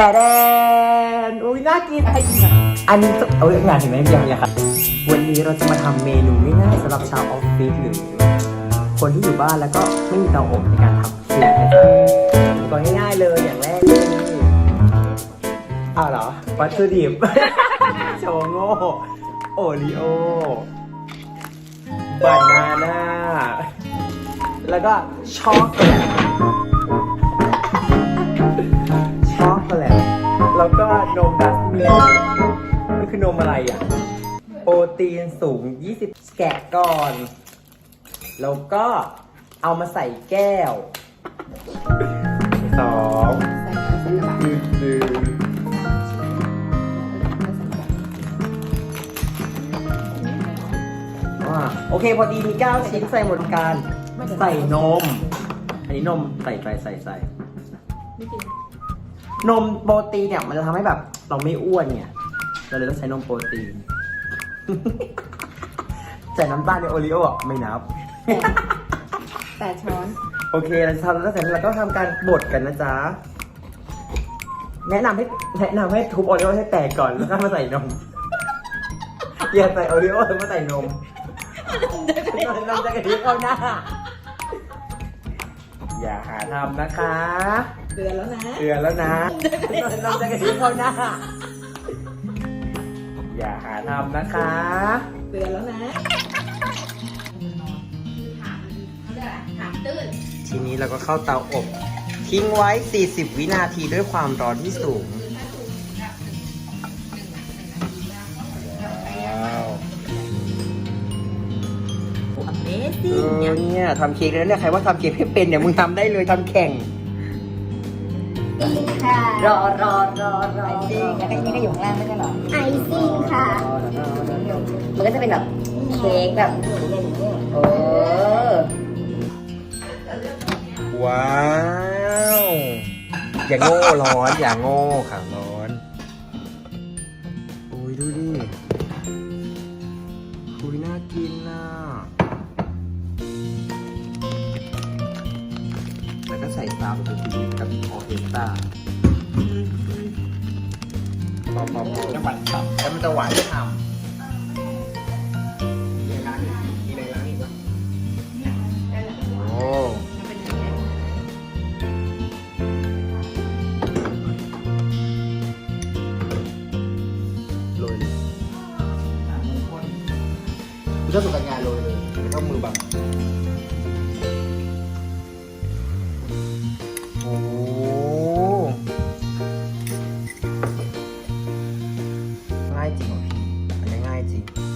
แทแดนอุ้ยน่ากินไอ้อันนี้เอ้ยงานถึงไหมยังยังครับวันนี้เราจะมาทำเมนูง่ายๆสำหรับชาวออฟฟิศหรือ คนที่อยู่บ้านแล้วก็ไม่มีเตาอบในการทำเค้กนะครับก่อนง่ายๆเลยอย่างแรกเลยอ้าวเหรอวัตถุดิบโชโง่โอริโอบานาน่าแล้วก็ช็อกโกแลต นมดัสมิลนี่คือนมอะไรอะ โปรตีนสูง 20 แกะก่อน แล้วก็เอามาใส่แก้วสองดื่มดื่มว่าโอเคพอดีมี9ชิ้นใส่หมดกันใส่นม อันนี้นมใส่ไปใส่ใส่น มโปรตีนเนี่ยมันจะทำให้แบบเราไม่อ้วนเนี่ยเราเลยต้องใช้นมโปรตีน ใส่น้ำตาลในโอรีโออะไม่นับ แปดช้อน โอเคเราจะทำแล้วเสร็จแล้วเราก็ทำการบดกันนะจ๊ะ แนะนำให้แนะนำให้ทุบโอรีโอให้แตกก่อนแล้วก็มาใส่นม อย่าใส่โอรีโอแล้วมาใส่นมนมจะกระดิ่งเข้าหน้า อย่าหาทำนะคะ เตือนแล้วนะเตือนแล้วนะนมจะกระดิ่งเข้าหน้า อย่าหาทำนะคะเตือนแล้วนะทีนี้เราก็เข้าเตาอบ ทิ้งไว้ 40 วินาทีด้วยความร้อนที่สูงว้าวอเมเอซิ่งอเนี่ยทำเค้กแล้วเนี่ยใครว่าทำเค้กไม่เป็นเนี่ยมึงทำได้เลยทำแข่ง ค่ะ รอรอรอรอซิ่งแล้วก็นี่ก็อยู่ข้างล่างไม่ใช่เหรอไอซิ่งค่ะ มันก็จะเป็นแบบเค้กแบบโอ้ว้าว อย่าโง่ร้อน อย่าโง่ค่ะร้อนโอ้ยดูดิคุยน่ากินน่ะ ส่ซาวด์เป็นทีกับออเคสตราพอพอพอจะหวานตับแล้วมันจะหวานจะทำมีอะไรล้างอีกมีอะไรล้างอีกวะโอ้โรยเลยคือถ้าสุกัญญาโรยเลยไม่ต้องมือบัง โอ้ง่ายจริงเหรอพี่ อันนี้ง่ายจริง